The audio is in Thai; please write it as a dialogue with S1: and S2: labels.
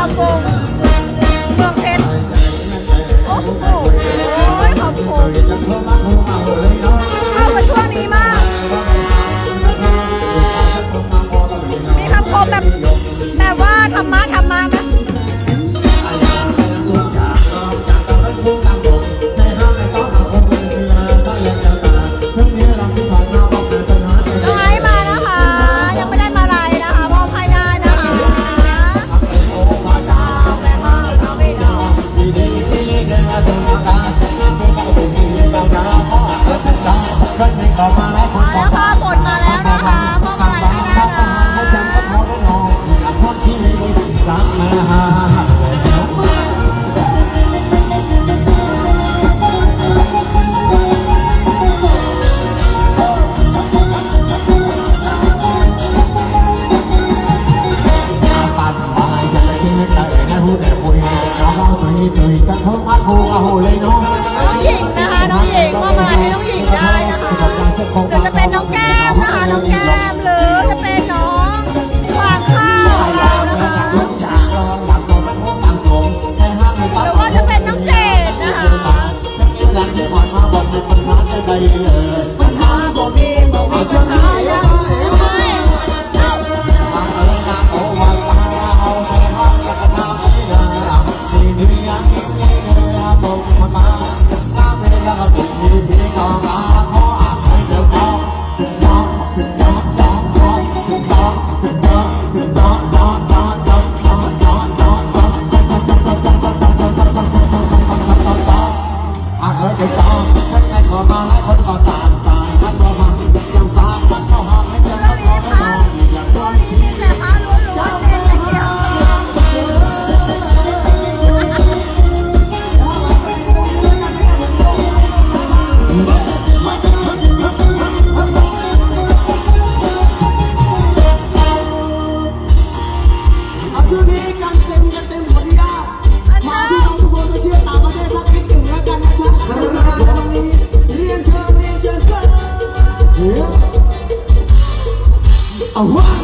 S1: kampung. ยกันเท่ามาโทอาโหเลยเนาะ
S2: น้องหญิงนะคะน้องหญิงมามาให้น้องหญิงได้นะคะหรือจะเป็นน้องแก้มนะคะน้องแก้มหรือจะเป็นน้องฟางข้าวเรานะคะหรือว่าจะเป็นน้องเจดนะคะ
S1: เธอจะจองถ้าใครขอมาให้คนก็อตามตาย
S2: พ้ด
S3: รอมา Allah.